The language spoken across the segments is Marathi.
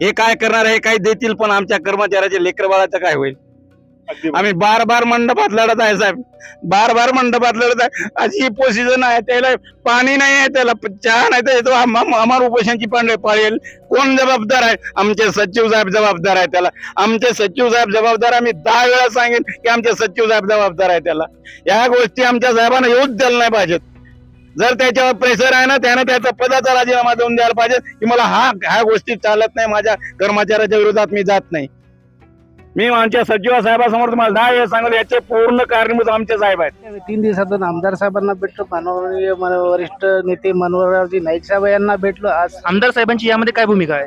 हे काय करणार हे काय देतील पण आमच्या कर्मचाऱ्याच्या लेकर बाळाचं काय होईल? आम्ही बार बार मंडपात लढत आहे साहेब. बार बार मंडपात लढत आहे. अशी पोझिशन आहे त्याला पाणी नाही आहे त्याला चहा नाही तर येतो आम्हाला उपोषणची पण पळेल. कोण जबाबदार आहे? आमचे सचिव साहेब जबाबदार आहे त्याला. आमचे सचिव साहेब जबाबदार आम्ही दहा वेळा सांगेन की आमचे सचिव साहेब जबाबदार आहे त्याला. या गोष्टी आमच्या साहेबांना येऊच द्यायला नाही पाहिजेत. जर त्याच्यावर प्रेशर आहे ना त्यानं त्याचा पदाचा राजीनामा देऊन द्यायला पाहिजे. की मला हा ह्या गोष्टी चालत नाही माझ्या कर्मचाऱ्याच्या विरोधात मी जात नाही. मी आमच्या सचिव साहेबासमोर तुम्हाला दहा वेळा सांगतो याचे पूर्ण कारणीभूत आमचे साहेब आहेत. तीन दिवसातून आमदार साहेबांना भेटलो माननीय मन- वरिष्ठ नेते मनोहररावजी नाईक साहेब यांना भेटलो. आज आमदार साहेबांची यामध्ये काय भूमिका आहे?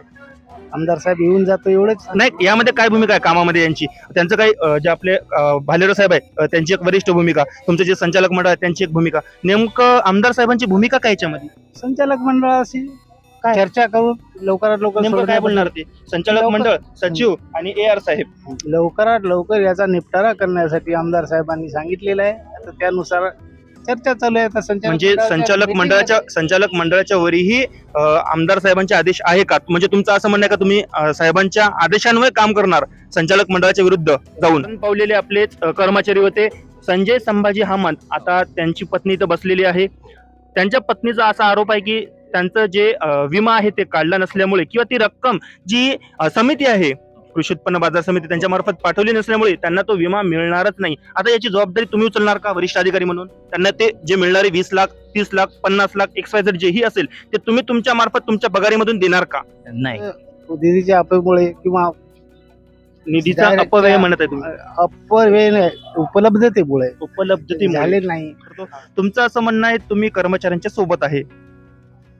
आमदार साहेब येऊन जातो एवढेच. नाही यामध्ये काय भूमिका आहे कामामध्ये यांची? त्यांचं काही अं, जे आपले अं, भालेराव साहेब आहे अं, त्यांची एक वरिष्ठ भूमिका तुमचे जे संचालक मंडळ आहे त्यांची एक भूमिका. नेमकं आमदार साहेबांची भूमिका काय याच्यामध्ये? संचालक मंडळाशी काय? चर्चा करून लवकरात लवकर नेमकं काय बोलणार ते? संचालक लवकर- मंडळ सचिव आणि ए आर साहेब. लवकरात लवकर याचा निपटारा करण्यासाठी आमदार साहेबांनी सांगितलेलं आहे. आता त्यानुसार चर्चा चालू आहे आता संचालक म्हणजे मंडळाच्या संचालक meeting मंडळाच्या संचालक मंडळाच्या वरीही अं, आमदार साहेबांचे आदेश आहे का? म्हणजे तुमचं असं म्हणणं आहे का तुम्ही अं, साहेबांच्या आदेशान्वये काम करणार संचालक मंडळाच्या विरुद्ध जाऊन? पावलेले आपले अं, कर्मचारी होते. संजय संभाजी हामंत आता त्यांची पत्नी इथं बसलेली आहे. त्यांच्या पत्नीचा असा आरोप आहे की त्यांचं जे अं, विमा आहे ते काढला नसल्यामुळे किंवा ती रक्कम जी अं, समिती आहे कृषी उत्पन्न बाजार समिती त्यांच्या मार्फत पाठवली नसल्यामुळे त्यांना तो विमा मिळणारच नाही. आता याची जबाबदारी तुम्ही उचलणार का वरिष्ठ अधिकारी म्हणून? त्यांना ते जे मिळणारे वीस लाख तीस लाख पन्नास लाख एक्स वाय झेड जेही असेल ते तुम्ही तुमच्या मार्फत तुमच्या पगारीमधून देणार का? नाही. निधीच्या अपमुळे किंवा निधीचा Direct अपव्यय म्हणत आहे तुम्ही. अपव्यय नाही, उपलब्धतेमुळे. उपलब्धतेमुळे. झाले नाही. तुमचं असं म्हणणं आहे तुम्ही कर्मचाऱ्यांच्या सोबत आहे.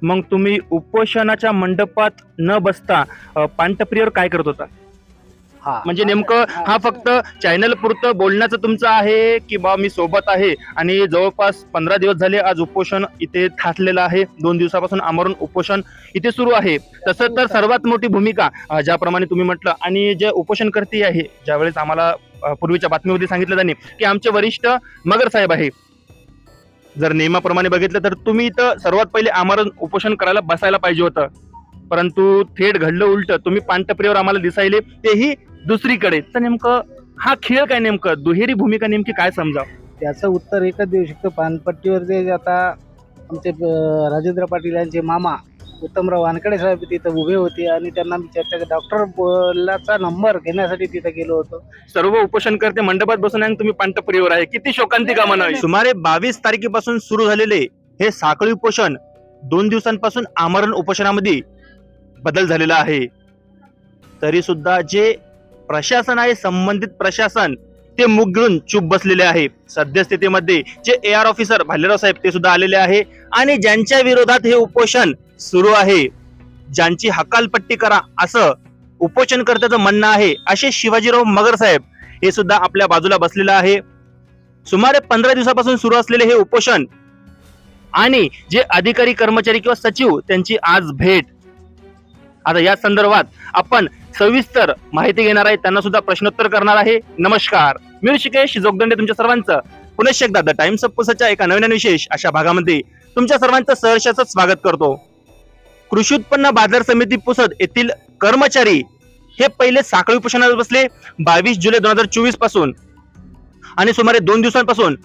मग तुम्ही उपोषणाच्या मंडपात न बसता अं, पांटप्रियवर काय करत होता? म्हणजे नेमकं हा फक्त चॅनल पुरतं बोलण्याचं तुमचं आहे की बा मी सोबत आहे? आणि जवळपास पंधरा दिवस झाले आज उपोषण इथे थाटलेलं आहे. दोन दिवसापासून आमरण उपोषण इथे सुरू आहे. तसं तर सर्वात मोठी भूमिका ज्याप्रमाणे तुम्ही म्हटलं आणि जे उपोषणकर्ती आहे ज्यावेळेस आम्हाला पूर्वीच्या बातमीमध्ये सांगितलं त्यांनी की आमचे वरिष्ठ मगर साहेब आहे. जर नियमाप्रमाणे बघितलं तर तुम्ही इथं सर्वात पहिले आमरण उपोषण करायला बसायला पाहिजे होतं. परंतु थेट घडलं उलट तुम्ही पानटपरीवर आम्हाला दिसायले तेही दुसरीकडे. तर नेमकं हा खेळ काय नेमकं? दुहेरी भूमिका नेमकी काय समजा त्याचं उत्तर एकच देऊ शकतो. पानपट्टीवर जे आता आमचे अं, राजेंद्र पाटील यांचे मामा उत्तमराव वानकडे साहेब तिथं उभे होते आणि त्यांना मी चर्चा डॉक्टर बोलाचा नंबर घेण्यासाठी तिथं गेलो होतो. सर्व उपोषण करते मंडपात बसून आहे आणि तुम्ही पांटपरीवर आहे. किती शोकांतिका म्हणावी सुमारे बावीस तारखेपासून सुरू झालेले हे साखळी उपोषण दोन दिवसांपासून आमरण उपोषणामध्ये बदल झालेला आहे. तरी सुद्धा जे प्रशासन आहे संबंधित प्रशासन ते मुग चुप चूप बसलेले आहे. सद्यस्थितीमध्ये जे A R officer Bhalerao saheb ते सुद्धा आलेले आहे आणि ज्यांच्या विरोधात हे उपोषण सुरू आहे ज्यांची हकालपट्टी करा असं उपोषणकर्त्याचं म्हणणं आहे असे शिवाजीराव मगर साहेब हे सुद्धा आपल्या बाजूला बसलेलं आहे. सुमारे पंधरा दिवसापासून सुरू असलेले हे उपोषण आणि जे अधिकारी कर्मचारी किंवा सचिव त्यांची आज भेट आता या संदर्भात आपण सविस्तर माहिती घेणार आहे. त्यांना सुद्धा प्रश्नोत्तर करणार आहे. नमस्कार. मी ऋषिकेश जोगदंडे तुमच्या सर्वांचं. पुनश्च एकदा द टाइम्स ऑफ पुसाच्या एका नवीन विशेष अशा भागामध्ये तुमच्या सर्वांचं सहर्षाचं स्वागत करतो. कृषी उत्पन्न बाजार समिती पुसद येथील कर्मचारी हे पहिले साखळी उपोषणावर बसले बावीस जुलै दोन हजार चोवीसपासून. आणि सुमारे दोन दिवसांपासून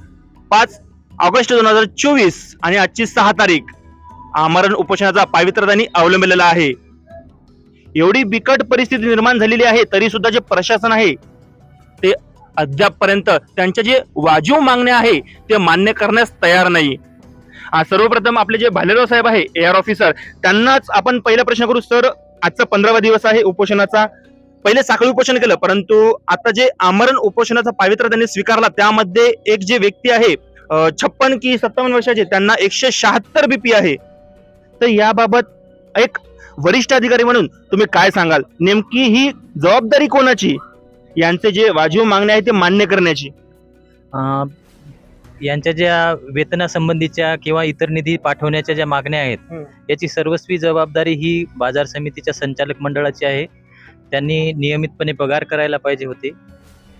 पाच ऑगस्ट दोन हजार चोवीस आणि आजची सहा तारीख. आमरण उपोषणाचा पावित्र्य त्यांनी अवलंबिलेला आहे. एवढी बिकट परिस्थिती निर्माण झालेली आहे तरी सुद्धा जे प्रशासन आहे ते अद्यापपर्यंत त्यांच्या जे वाजीव मागण्या आहे ते मान्य करण्यास तयार नाही. सर्वप्रथम आपले जे भालेराव साहेब आहे ए आर ऑफिसर त्यांनाच आपण पहिला प्रश्न करू सर आजचा पंधरावा दिवस आहे उपोषणाचा. पहिले साखळी उपोषण केलं परंतु आता जे आमरण उपोषणाचा पावित्र्य त्यांनी स्वीकारला त्यामध्ये एक जे व्यक्ती आहे छप्पन की सत्तावन्न वर्षाचे त्यांना एकशे शहात्तर बीपी आहे. तर याबाबत एक वरिष्ठ अधिकारी म्हणून तुम्ही काय सांगाल? नेमकी ही जबाबदारी कोणाची? यांचे जे वाजीव मागणे आहे ते मान्य करण्याची. अं, यांच्या ज्या वेतनासंबंधीच्या किंवा इतर निधी पाठवण्याच्या ज्या मागण्या आहेत. याची सर्वस्वी जबाबदारी ही बाजार समितीच्या संचालक मंडळाची आहे. त्यांनी नियमितपणे पगार करायला पाहिजे होते.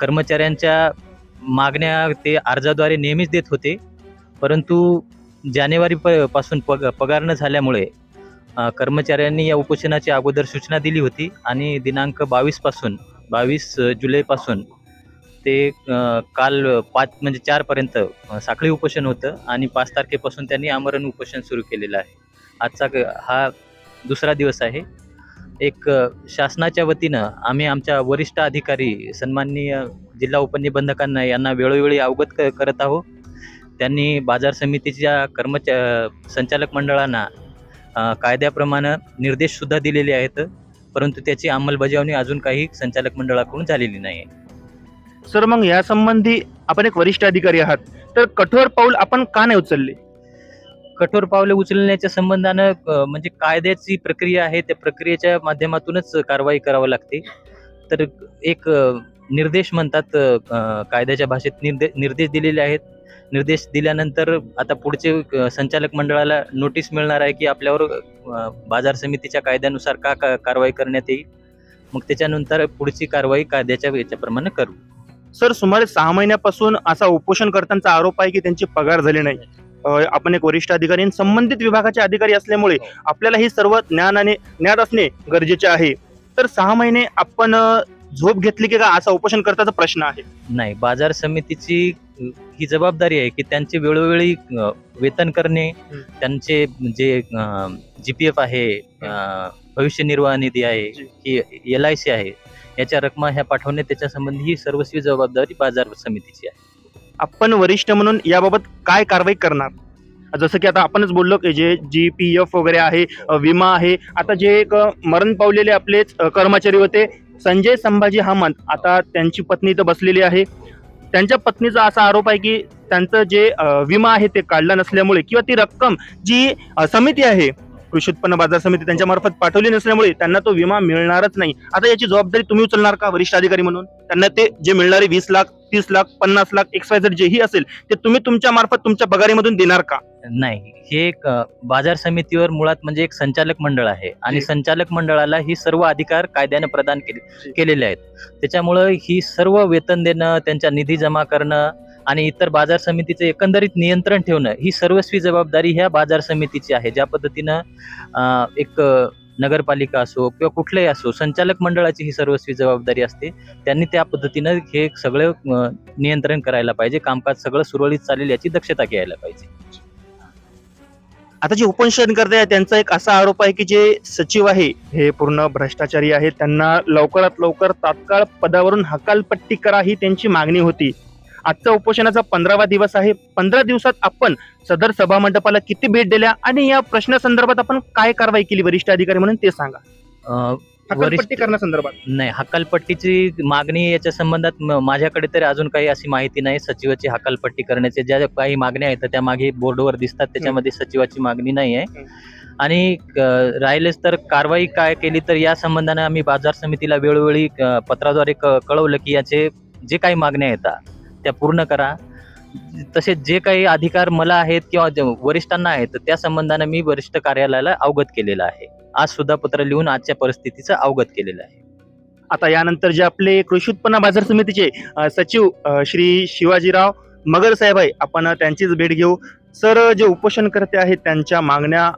कर्मचाऱ्यांच्या मागण्या ते अर्जाद्वारे नेहमीच देत होते. परंतु जानेवारी प पासून पग पगार न झाल्यामुळे कर्मचाऱ्यांनी या उपोषणाची अगोदर सूचना दिली होती आणि दिनांक बावीसपासून बावीस जुलैपासून ते काल पाच म्हणजे चारपर्यंत साखळी उपोषण होतं आणि पाच तारखेपासून त्यांनी आमरण उपोषण सुरू केलेलं आहे. आजचा क- हा दुसरा दिवस आहे. एक शासनाच्या वतीनं आम्ही आमच्या वरिष्ठ अधिकारी सन्माननीय जिल्हा उपनिबंधकांना यांना वेळोवेळी अवगत क करत आहोत. त्यांनी बाजार समितीच्या कर्मचा संचालक मंडळांना कायद्याप्रमाणे निर्देशसुद्धा दिलेले आहेत परंतु त्याची अंमलबजावणी अजून काही संचालक मंडळाकडून झालेली नाही. सर मग या संबंधी आपण एक वरिष्ठ अधिकारी आहात तर कठोर पाऊल आपण का नाही उचलले? कठोर पावले उचलण्याच्या संबंधानं म्हणजे कायद्याची प्रक्रिया आहे त्या प्रक्रियेच्या माध्यमातूनच कारवाई करावी लागते. तर एक निर्देश म्हणतात कायद्याच्या भाषेत निर्दे निर्देश दिलेले आहेत. निर्देश दिल्यानंतर आता पुढचे संचालक मंडळाला नोटीस मिळणार आहे की आपल्यावर बाजार समितीच्या कायद्यानुसार का का कारवाई करण्यात येईल. मग त्याच्यानंतर पुढची कारवाई कायद्याच्या याच्याप्रमाणे करू. सर सुमारे सहा महिन्यापासून असा उपोषण करताना आरोप आहे की त्यांचे पगार झाले नाही. आपण एक वरिष्ठ अधिकारी आणि संबंधित विभागाचे अधिकारी असल्यामुळे आपल्याला हे सर्व ज्ञान आणि ज्ञात असणे गरजेचे आहे. तर सहा महिने आपण झोप घेतली की का असा उपोषण करताचा प्रश्न आहे नाही बाजार समितीची ही जबाबदारी आहे की त्यांचे वेळोवेळी अ, वेतन करणे हं. त्यांचे जे जी पी एफ आहे अ, भविष्य निर्वाह निधी आहे जी. ही एल आय सी आहे याच्या रकमा ह्या पाठवणे त्याच्या संबंधी ही सर्वस्वी जबाबदारी बाजार समितीची आहे आपण वरिष्ठ म्हणून याबाबत काय कारवाई करणार जसं की आता आपणच बोललो की जे जी पी एफ वगैरे आहे अ, विमा आहे आता जे एक अ, मरण पावलेले आपलेच अ, कर्मचारी होते संजय संभाजी हमंत आता त्यांची पत्नी इथं बसलेली आहे. त्यांच्या पत्नीचा असा आरोप आहे की त्यांचं जे विमा आहे ते काढला नसल्यामुळे किंवा ती रक्कम जी समिती आहे कृषी उत्पन्न बाजार समिती त्यांच्या मार्फत पाठवली नसल्यामुळे त्यांना तो विमा मिळणारच नाही. आता याची जबाबदारी तुम्ही उचलणार का वरिष्ठ अधिकारी म्हणून? त्यांना ते जे मिळणारे वीस लाख तीस लाख पन्नास लाख एक्स वाय जेही असेल ते तुम्ही तुमच्या मार्फत तुमच्या पगारीमधून देणार का? नाही हे एक बाजार समितीवर मुळात म्हणजे एक संचालक मंडळ आहे. आणि. संचालक मंडळाला ही सर्व अधिकार कायद्याने प्रदान केले. केलेले आहेत. त्याच्यामुळं ही सर्व वेतन देणं त्यांच्या निधी जमा करणं आणि इतर बाजार समितीचं एकंदरीत नियंत्रण ठेवणं ही सर्वस्वी जबाबदारी ह्या बाजार समितीची आहे. ज्या पद्धतीनं एक नगरपालिका असो किंवा कुठलंही असो संचालक मंडळाची ही सर्वस्वी जबाबदारी असते. त्यांनी त्या पद्धतीनं हे सगळं नियंत्रण करायला पाहिजे. कामकाज सगळं सुरळीत चालेल याची दक्षता घ्यायला पाहिजे. आता जे उपोषण करते आहे त्यांचा एक असा आरोप आहे की जे सचिव आहे हे पूर्ण भ्रष्टाचारी आहेत. त्यांना लवकरात लवकर तात्काळ पदावरून हकालपट्टी करा ही त्यांची मागणी होती. आजचा उपोषणाचा पंधरावा दिवस आहे. पंधरा दिवसात आपण सदर सभा मंडपाला किती भेट दिल्या आणि या प्रश्नासंदर्भात आपण काय कारवाई केली वरिष्ठ अधिकारी म्हणून ते सांगा. हकालपट्टी वरिष्ठ करण्यासंदर्भात? नाही हकालपट्टीची मागणी याच्या संबंधात म- माझ्याकडे तरी अजून काही अशी माहिती नाही. सचिवाची हकालपट्टी करण्याचे ज्या काही मागण्या आहेत त्या मागे बोर्डवर दिसतात. त्याच्यामध्ये सचिवाची मागणी नाही आहे. आणि राहिलेच तर कारवाई काय केली तर या संबंधाने आम्ही बाजार समितीला वेळोवेळी पत्राद्वारे क- कळवलं की याचे जे काही मागण्या येतात त्या पूर्ण करा. तसेच जे काही अधिकार मला आहेत किंवा वरिष्ठांना आहेत त्या संबंधाने मी वरिष्ठ कार्यालयाला अवगत केलेलं आहे. आज सुद्धा पत्र लिहून आजच्या परिस्थितीचं अवगत केलेलं आहे. आता यानंतर जे आपले कृषी उत्पन्न बाजार समितीचे सचिव श्री शिवाजीराव मगर साहेब आहे आपण त्यांचीच भेट घेऊ. सर जे उपोषणकर्ते आहेत त्यांच्या मागण्या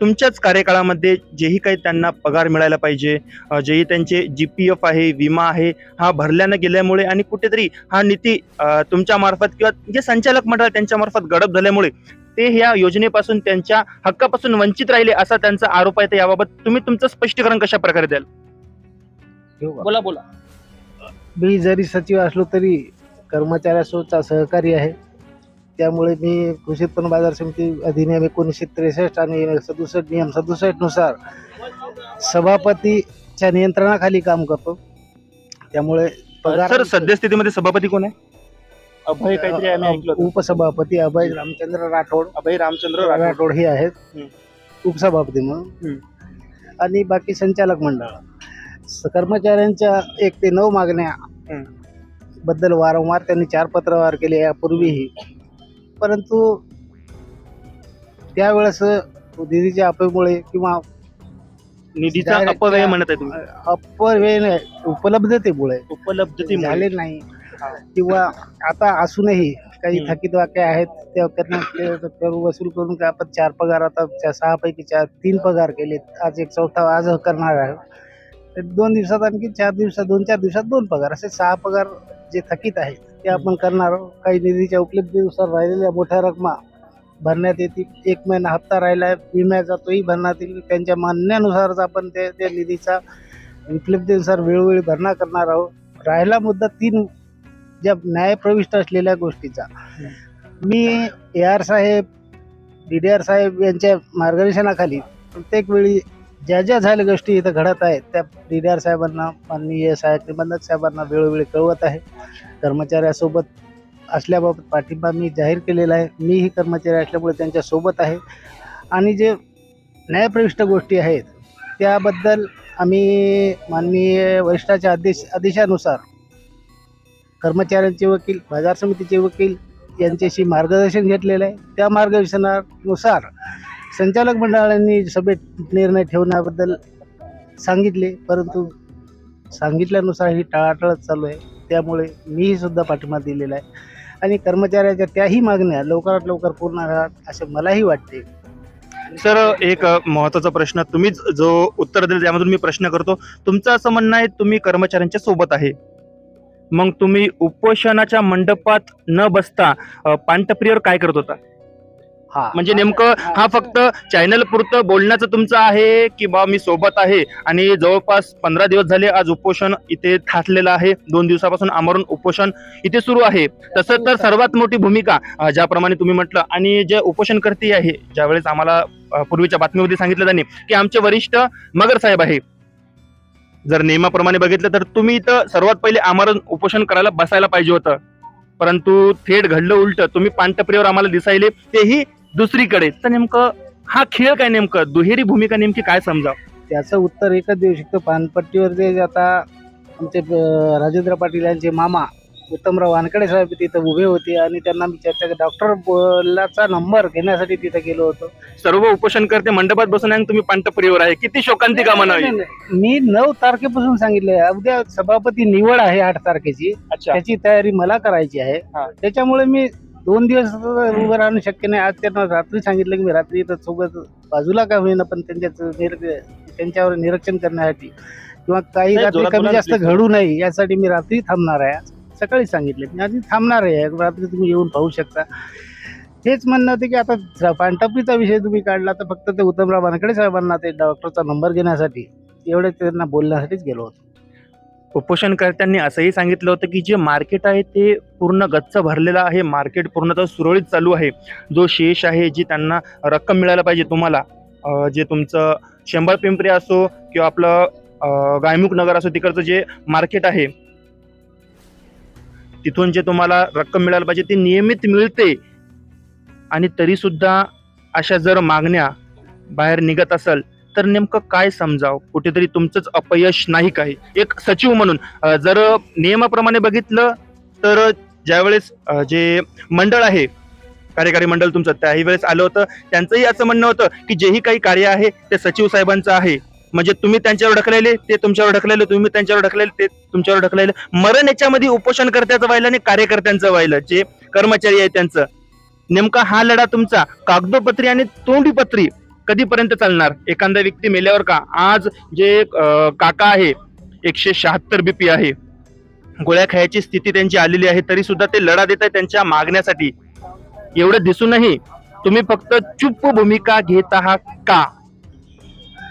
तुमच्याच कार्यकाळामध्ये जेही काही त्यांना पगार मिळायला पाहिजे जेही त्यांचे जी पी एफ आहे विमा आहे हा भरल्यानं गेल्यामुळे आणि कुठेतरी हा नीती अ, तुमच्या मार्फत किंवा जे संचालक मंडळ त्यांच्या मार्फत गडप झाल्यामुळे ते ह्या योजनेपासून त्यांच्या हक्कापासून वंचित राहिले असा त्यांचा आरोप आहे. तर याबाबत तुम्ही तुमचं स्पष्टीकरण कशा प्रकारे द्याल बोला बोला. मी जरी सचिव असलो तरी कर्मचाऱ्यासोबतचा सहकारी आहे. त्यामुळे मी कृषी उत्पन्न बाजार समिती अधिनियम एकोणीसशे त्रेसष्ट आणि सदुसष्ट नियम सदुसष्टनुसार सभापतीच्या नियंत्रणाखाली काम करतो. त्यामुळे पगार सर सद्यस्थितीमध्ये सभापती कोण आहे? अभय काहीतरी आम्ही ऐकलं होतं. उपसभापती अभय रामचंद्र राठोड. अभय रामचंद्र राठोड. राठोड हे आहेत. हं. उपसभापती म्हणून. आणि बाकी संचालक मंडळ. स- कर्मचाऱ्यांच्या एक ते नऊ मागण्या हं. बद्दल वारंवार त्यांनी चार पत्रव्यवहार केले. यापूर्वीही परंतु त्यावेळेस निधीच्या अपयमुळे किंवा निधीचा Direct अपव्यय म्हणत आहे तुम्ही? अपव्यय उपलब्धतेमुळे. उपलब्धतेमुळे. झाले नाही. किंवा आता असूनही काही हम्म. थकीत वाक्य आहेत त्या करण्यात ते कर वसूल करून काय आपण चार पगार आता चा- सहा पैकी चार तीन पगार केलेत. आज एक चौथा आज करणार आहे. तर दोन दिवसात आणखी चार दिवसात दोन चार दिवसात दोन पगार. असे सहा पगार जे थकीत आहेत ते आपण करणार आहोत. काही निधीच्या उपलब्धीनुसार राहिलेल्या मोठ्या रकमा भरण्यात येतील. एक महिना हप्ता राहिला आहे विम्याचा तोही भरण्यात येईल त्यांच्या मान्यानुसारच आपण ते त्या निधीचा उपलब्धीनुसार वेळोवेळी भरणा करणार आहोत. राहिला मुद्दा तीन ज्या न्यायप्रविष्ट असलेल्या गोष्टीचा. मी A R saheb D D R saheb यांच्या मार्गदर्शनाखाली प्रत्येक वेळी ज्या ज्या झाल्या गोष्टी इथं घडत आहेत त्या डी डी आर साहेबांना माननीय साहेब निबंधक साहेबांना वेळोवेळी कळवत आहे. कर्मचाऱ्यासोबत असल्याबाबत पाठिंबा मी जाहीर केलेला आहे. मीही कर्मचारी असल्यामुळे त्यांच्यासोबत आहे. आणि जे न्यायप्रविष्ट गोष्टी आहेत त्याबद्दल आम्ही माननीय वरिष्ठाच्या आदेश आदेशानुसार कर्मचाऱ्यांचे वकील बाजार समितीचे वकील यांच्याशी मार्गदर्शन घेतलेलं आहे. त्या मार्गदर्शनानुसार संचालक मंडळांनी सभेत निर्णय ठेवण्याबद्दल सांगितले परंतु सांगितल्यानुसार ही टाळाटाळच चालू आहे. त्यामुळे मीही सुद्धा पाठिंबा दिलेला आहे. आणि कर्मचाऱ्याच्या त्याही मागण्या लवकरात लवकर पूर्ण व्हाव्यात असे मलाही वाटते. सर एक महत्त्वाचा महत्त्वाचा प्रश्न तुम्हीच जो उत्तर दिलं त्यामधून मी प्रश्न करतो. तुमचं असं म्हणणं आहे तुम्ही कर्मचाऱ्यांच्या सोबत आहे. मग तुम्ही उपोषणाच्या मंडपात न बसता अ, पानटपरीवर काय करत होता? हा. म्हणजे नेमकं हा फक्त चॅनल पुरतं बोलण्याचं तुमचं आहे की बा मी सोबत आहे? आणि जवळपास पंधरा दिवस झाले आज उपोषण इथे ठासलेलं आहे. दोन दिवसापासून आमरण उपोषण इथे सुरू आहे. तसं तर सर्वात मोठी भूमिका अं, ज्याप्रमाणे तुम्ही म्हटलं आणि जे उपोषणकर्ती आहे ज्यावेळेस आम्हाला अं, पूर्वीच्या बातमीमध्ये सांगितलं त्यांनी की आमचे वरिष्ठ मगर साहेब आहे. जर नियमाप्रमाणे बघितलं तर तुम्ही इथं सर्वात पहिले आमरण उपोषण करायला बसायला पाहिजे होतं. परंतु थेट घडलं उलट तुम्ही पानटपरीवर आम्हाला दिसायले तेही दुसरीकडे. तर नेमकं हा खेळ काय नेमकं? दुहेरी भूमिका नेमकी काय समजा त्याचं उत्तर एकच देऊ शकतो. पानपट्टीवर जे आता आमचे अं, राजेंद्र पाटील यांचे मामा उत्तमराव वानकडे साहेब तिथं उभे होते आणि त्यांना मी चर्चा डॉक्टर बोलाचा नंबर घेण्यासाठी तिथं गेलो होतो. सर्व उपोषणकर्ते मंडपात बसून आहे आणि तुम्ही पानटपरीवर आहे. किती शोकांतिका म्हणावी मी नऊ तारखेपासून सांगितलंय. उद्या सभापती निवड आहे आठ तारखेची. अच्छा. त्याची तयारी मला करायची आहे. त्याच्यामुळे मी दोन दिवस उभं राहणं शक्य नाही. आज त्यांना रात्री सांगितलं की मी रात्री इथं सोबत बाजूला का होईना पण त्यांच्याच निर त्यांच्यावर निरीक्षण करण्यासाठी किंवा काही रात्री कमी जास्त घडू नये यासाठी मी रात्री थांबणार आहे. सकाळी सांगितले मी. आधी थांबणार आहे. रात्री तुम्ही येऊन पाहू शकता. हेच म्हणणं होतं की आता पानटपरीचा विषय तुम्ही काढला तर फक्त ते उत्तमराव वानकडे साहेबांना ते डॉक्टरचा नंबर घेण्यासाठी एवढे त्यांना बोलण्यासाठीच गेलो होतो. उपोषणकर्त्यांनी असंही सांगितलं होतं की जे मार्केट आहे ते पूर्ण गच्च भरलेलं आहे. मार्केट पूर्णतः सुरळीत चालू आहे. जो शेष आहे जी त्यांना रक्कम मिळायला पाहिजे तुम्हाला जे तुमचं शंभर पिंपरी असो किंवा आपलं गायमुख नगर असो तिकडचं जे मार्केट आहे तिथून जे तुम्हाला रक्कम मिळायला पाहिजे ती नियमित मिळते. आणि तरीसुद्धा अशा जर मागण्या बाहेर निघत असेल तर नेमकं काय समजाव? कुठेतरी तुमचंच अपयश नाही काही. एक सचिव म्हणून जर नियमाप्रमाणे बघितलं तर ज्यावेळेस जे मंडळ आहे कार्यकारी मंडळ तुमचं त्याही वेळेस आलं होतं. त्यांचंही असं म्हणणं होतं की जेही काही कार्य आहे ते सचिव साहेबांचं आहे. म्हणजे तुम्ही त्यांच्यावर ढकलेले ते तुमच्यावर ढकलेले तुम्ही त्यांच्यावर ढकलेले ते तुमच्यावर ढकलेले. मरण याच्यामध्ये उपोषणकर्त्याचं व्हायलं आणि कार्यकर्त्यांचं व्हायलं जे कर्मचारी आहे त्यांचं. नेमका हा लढा तुमचा कागदोपत्री आणि तोंडीपत्री कधीपर्यंत चालणार? एखादा व्यक्ती मेल्यावर का? आज जे काका आहे एकशे शहात्तर बीपी आहे. गोळ्या खायची स्थिती त्यांची आलेली आहे तरी सुद्धा ते लढा देत आहे त्यांच्या मागण्यासाठी. एवढं दिसूनही तुम्ही फक्त चुप्प भूमिका घेत आहात का?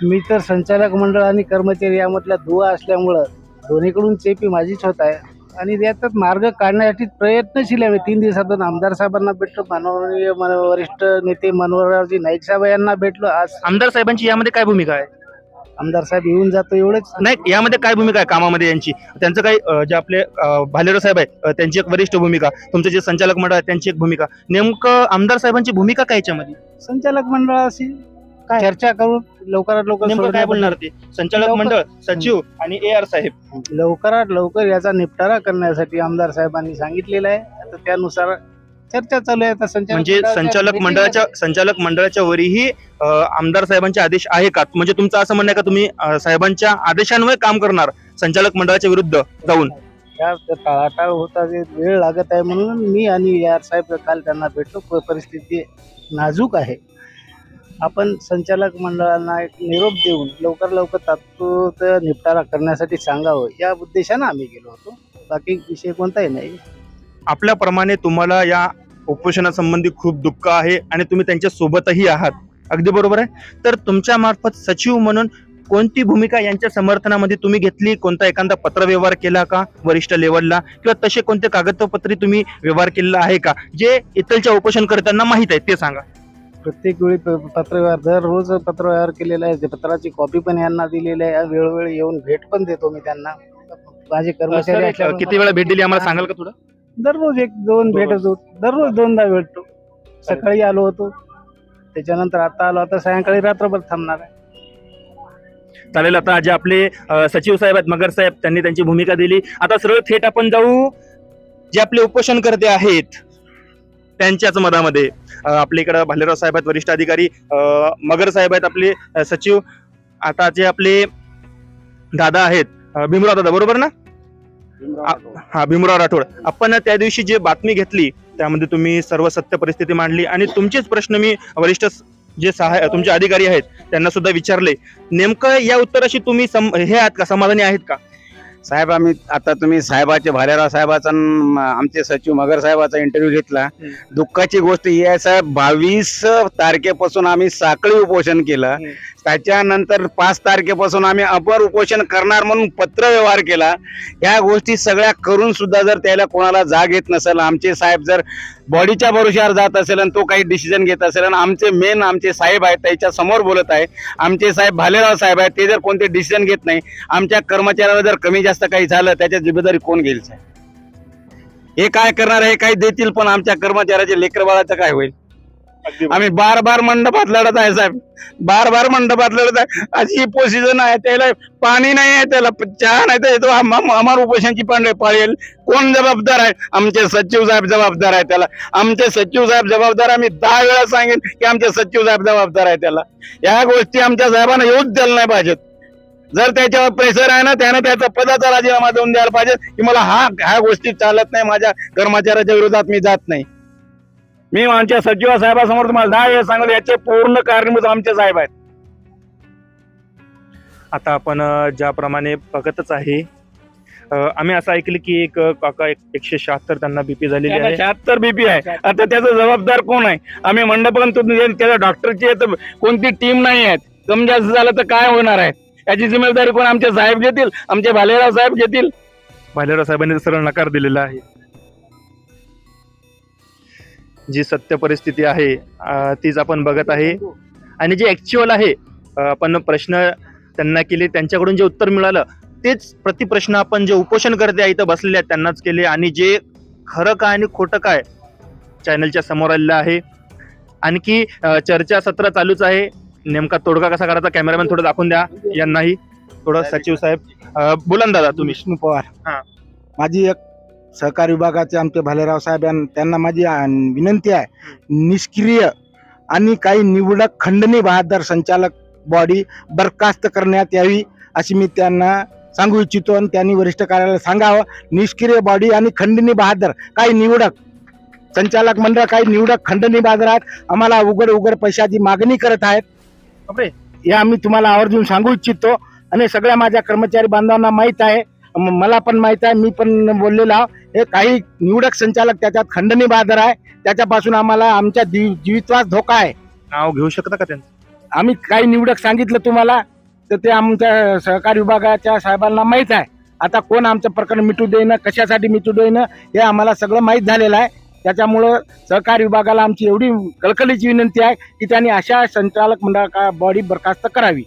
मी तर संचालक मंडळ आणि कर्मचारी यामधला दुवा असल्यामुळं दोन्हीकडून चेपी माझीच होत आहे. आणि याच्यात मार्ग काढण्यासाठी प्रयत्नशील आहे. तीन दिवसातून आमदार साहेबांना भेटलो माननीय मन- वरिष्ठ नेते मनोहररावजी नाईक साहेब यांना भेटलो. आज आमदार साहेबांची यामध्ये काय भूमिका आहे? आमदार साहेब येऊन जातो एवढेच. नाही यामध्ये काय भूमिका आहे कामामध्ये यांची? त्यांचं काही अं, जे आपले अं, भालेराव साहेब आहे त्यांची एक वरिष्ठ भूमिका तुमचं जे संचालक मंडळ आहे त्यांची एक भूमिका. नेमकं आमदार साहेबांची भूमिका काय याच्यामध्ये? संचालक मंडळाशी काय? चर्चा करून लवकरात लवकर नेमकं काय बोलणार ते? संचालक लवकर- मंडळ सचिव आणि ए आर साहेब. लवकरात लवकर याचा निपटारा करण्यासाठी आमदार साहेबांनी सांगितलेलं आहे. आता त्यानुसार चर्चा चालू आहे. आता संचालक म्हणजे मंडळाच्या संचालक meeting मंडळाच्या संचालक मंडळाच्या वरीही अ, आमदार साहेबांचे आदेश आहे का? म्हणजे तुमचं असं म्हणणं आहे का तुम्ही अ, साहेबांच्या आदेशान्वये काम करणार संचालक मंडळाच्या विरुद्ध जाऊन? टाळाटाळ होता ते वेळ लागत आहे म्हणून मी आणि यार साहेब काल त्यांना भेटलो. प- परिस्थिती नाजूक आहे. आपण संचालक मंडळांना एक निरोप देऊन लवकर लवकर तात्पुरत निपटारा करण्यासाठी सांगावं. या उद्देशानं आम्ही गेलो होतो. बाकी विषय कोणताही नाही. आपल्याप्रमाणे तुम्हाला या उपोषणासंबंधी खूप दुःख आहे आणि तुम्ही त्यांच्या सोबतही आहात. अगदी बरोबर आहे? तर तुमच्या मार्फत सचिव म्हणून कोणती भूमिका यांच्या समर्थनामध्ये तुम्ही घेतली? कोणता एखादा पत्रव्यवहार केला का? वरिष्ठ लेवलला? किंवा तसे कोणते कागदपत्रे तुम्ही व्यवहार केलेला आहे का? जे इथलच्या उपोषणकर्त्यांना माहीत आहे ते सांगा. प्रत्येक वेळी प- पत्रव्यवहार दररोज पत्रव्यवहार केलेला आहे. ते पत्राची कॉपी पण यांना दिलेली आहे. वेळोवेळी येऊन भेट पण देतो मी त्यांना. माझे कर्मचारी असल्यामुळे- किती वेळा भेट दिली? आम्हाला सांगाल का थोडं? दररोज एक दोन भेटत होतो. दररोज दोनदा भेटतो. सकाळी आलो होतो. त्याच्यानंतर आता आलो. आता सायंकाळी रात्रभर थांबणार आहे. चालेल आता जे आपले अ, सचिव साहेब आहेत मगर साहेब त्यांनी त्यांची भूमिका दिली. आता सरळ थेट आपण जाऊ. जे आपले उपोषणकर्ते आहेत त्यांच्याच मधामध्ये आपल्या इकडं भालेराव साहेब आहेत वरिष्ठ अधिकारी. मगर साहेब आहेत आपले सचिव. आता जे आपले दादा आहेत भीमराव दादा बरोबर ना? हा भीमराव राठोड. आपण त्या दिवशी जे बातमी घेतली त्यामध्ये तुम्ही सर्व सत्य परिस्थिती मांडली आणि तुमचेच प्रश्न मी वरिष्ठ जे सहाय तुमचे अधिकारी आहेत त्यांना सुद्धा विचारले. नेमकं या उत्तराशी तुम्ही सम- हे आहात का? समाधानी आहेत का? साहेब आम्ही आता तुम्ही साहेबाचे भालेराव साहेबाचा न आमचे सचिव मगर साहेबाचा इंटरव्ह्यू घेतला. दुःखाची गोष्ट ही आहे साहेब बावीस तारखेपासून आम्ही साखळी उपोषण केलं. त्याच्यानंतर पाच तारखेपासून आम्ही अपर उपोषण करणार म्हणून पत्र व्यवहार केला. या गोष्टी सगळ्या करून सुद्धा जर त्याला कोणाला जाग येत नसेल आमचे साहेब जर बॉडीच्या भरोश्यावर जात असेल आणि तो काही डिसिजन घेत असेल आणि आमचे मेन आमचे साहेब आहेत त्याच्यासमोर बोलत आहे आमचे साहेब भालेराव साहेब आहेत ते जर कोणते डिसिजन घेत नाही आमच्या कर्मचाऱ्याला जर कमी जास्त काही झालं त्याच्या जिम्मेदारी कोण घेईल साहेब? हे काय करणार हे काही देतील पण आमच्या कर्मचाऱ्याचे लेकरबाळाचं काय होईल? आम्ही बार बार मंडपात लढत आहे साहेब. बार बार मंडपात लढत आहे. अशी पोसिजन आहे त्याला पाणी नाही आहे त्याला चहा नाही तर येतो उपोषणची पांढरे पाळेल कोण जबाबदार आहे? आमचे सचिव साहेब जबाबदार आहे त्याला. आमचे सचिव साहेब जबाबदार आम्ही दहा वेळा सांगेन की आमचे सचिव साहेब जबाबदार आहे त्याला. या गोष्टी आमच्या साहेबांना येऊच द्यायला नाही पाहिजेत. जर त्याच्यावर प्रेशर आहे ना त्यानं त्याचा पदाचा राजीनामा देऊन द्यायला पाहिजे की मला हा ह्या गोष्टी चालत नाही माझ्या कर्मचाऱ्याच्या विरोधात मी जात नाही. मी आमच्या सचिव साहेबासमोर तुम्हाला दहा वेळा सांगतो याचे पूर्ण कारणीभूत आमचे साहेब आहेत. आता आपण अ, ज्याप्रमाणे बघतच आहे अ, आम्ही असं ऐकलं की एक अ, काका एक- एकशे शहात्तर त्यांना बीपी झालेली आहे. शहात्तर बीपी आहे. आता त्याचा जबाबदार कोण आहे? आम्ही मंडपात त्याच्या डॉक्टरची आहे तर कोणती टीम नाही आहेत कमी जास्त झालं तर काय होणार आहे? याची जिम्मेदारी कोण आमचे साहेब घेतील? आमचे भालेराव साहेब घेतील? भालेराव साहेबांनी तर सरळ नकार दिलेला आहे. जी सत्य परिस्थिती आहे तीच आपण बघत आहे. आणि जे ऍक्च्युअल आहे आपण प्रश्न त्यांना केले त्यांच्याकडून जे उत्तर मिळालं तेच प्रतिप्रश्न आपण जे उपोषण करते इथं बसलेले आहेत त्यांनाच केले. आणि जे खरं काय आणि खोटं काय चॅनलच्या समोर आलेलं आहे. आणखी चर्चा सत्र चालूच आहे. नेमका तोडगा कसा करायचा कॅमेरामॅन थोडं दाखवून द्या यांनाही. थोडं सचिव साहेब बोला दादा तुम्ही. विष्णू पवार. हा. माझी एक सहकार विभागाचे आमचे भालेराव साहेब त्यांना माझी विनंती आहे. निष्क्रिय आणि काही निवडक खंडणी बहादर संचालक बॉडी बरखास्त करण्यात यावी अशी मी त्यांना सांगू इच्छितो आणि त्यांनी वरिष्ठ कार्यालयाला सांगावं. निष्क्रिय बॉडी आणि खंडणी बहादर काही निवडक संचालक मंडळ काही निवडक खंडणी बहादर आहेत. आम्हाला उघड उघड पैशाची मागणी करत आहेत. हे आम्ही तुम्हाला आवर्जून सांगू इच्छितो. आणि सगळ्या माझ्या कर्मचारी बांधवांना माहीत आहे. मला पण माहीत आहे मी पण बोललेलो आहो. हे काही निवडक संचालक त्याच्यात खंडणी बहादर आहे. त्याच्यापासून आम्हाला आमच्या जीव- जीवितवास धोका आहे. नाव घेऊ शकता का त्यांचं? आम्ही काही निवडक सांगितलं तुम्हाला तर ते आमच्या सहकारी विभागाच्या साहेबांना माहीत आहे. आता कोण आमचं प्रकरण मिटू देईन कशासाठी मिटू देईन हे आम्हाला सगळं माहीत झालेलं आहे. त्याच्यामुळं सहकारी विभागाला आमची एवढी कळकळीची विनंती आहे की त्यांनी अशा संचालक मंडळा बॉडी बरखास्त करावी.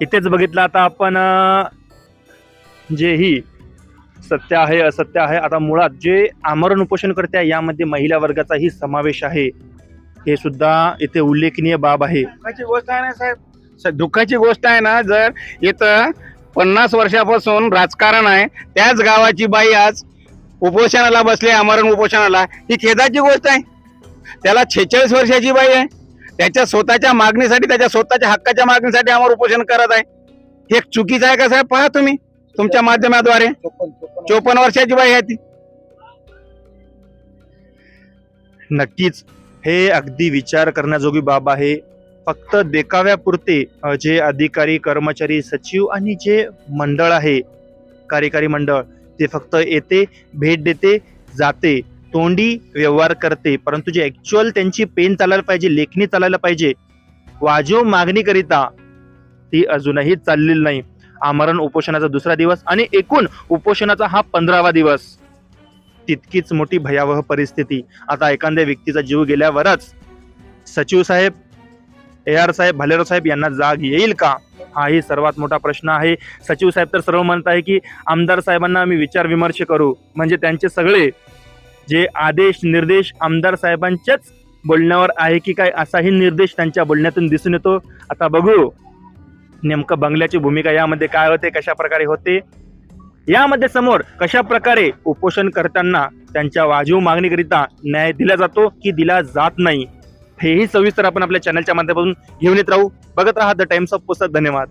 इथेच बघितलं आता आपण अं, जे ही सत्य आहे असत्य आहे. आता मुळात जे आमरण उपोषण करते आहे, यामध्ये महिला वर्गाचाही समावेश आहे. हे सुद्धा इथे उल्लेखनीय बाब आहे. दुःखाची गोष्ट आहे ना साहेब? दुःखाची गोष्ट आहे ना जर इथं पन्नास वर्षापासून राजकारण आहे त्याच गावाची बाई आज उपोषणाला बसली आमरण उपोषणाला. ही खेदाची गोष्ट आहे. त्याला छेचाळीस वर्षाची बाई आहे. त्याच्या स्वतःच्या मागणीसाठी त्याच्या स्वतःच्या हक्काच्या मागणीसाठी आमरण उपोषण करत आहे. हे चुकीचं आहे का साहेब? पहा तुम्ही. तुमच्या माध्यमाद्वारे? चोपन्न वर्षाची बाई आहे ती. नक्कीच. हे अगदी विचार करण्याजोगी बाब आहे. फक्त देखाव्यापुरते जे अधिकारी कर्मचारी सचिव आणि जे मंडळ आहे कार्यकारी मंडळ ते फक्त येते भेट देते जाते तोंडी व्यवहार करते. परंतु जे ॲक्च्युअल त्यांची पेन चालायला पाहिजे लेखणी चालायला पाहिजे वाजव मागणीकरिता ती अजूनही चाललेली नाही. आमरण उपोषणाचा दुसरा दिवस आणि एकूण उपोषणाचा हा पंधरावा दिवस. तितकीच मोठी भयावह परिस्थिती. आता एखाद्या व्यक्तीचा जीव गेल्यावरच सचिव साहेब ए आर साहेब भालेराव साहेब यांना जाग येईल का? हाही सर्वात मोठा प्रश्न आहे. सचिव साहेब तर सर्व म्हणत आहे की आमदार साहेबांना आम्ही विचार विमर्श करू. म्हणजे त्यांचे सगळे जे आदेश निर्देश आमदार साहेबांच्याच बोलण्यावर आहे की काय असाही निर्देश त्यांच्या बोलण्यातून दिसून येतो. आता बघू नेमकं बंगल्याची भूमिका यामध्ये काय होते कशा प्रकारे होते? यामध्ये समोर कशा प्रकारे उपोषण करताना त्यांच्या वाजीव मागणीकरिता न्याय दिला जातो की दिला जात नाही हेही सविस्तर आपण आपल्या चॅनलच्या माध्यमातून घेऊन येत राहू. बघत राहा द टाइम्स ऑफ पुस्तक धन्यवाद.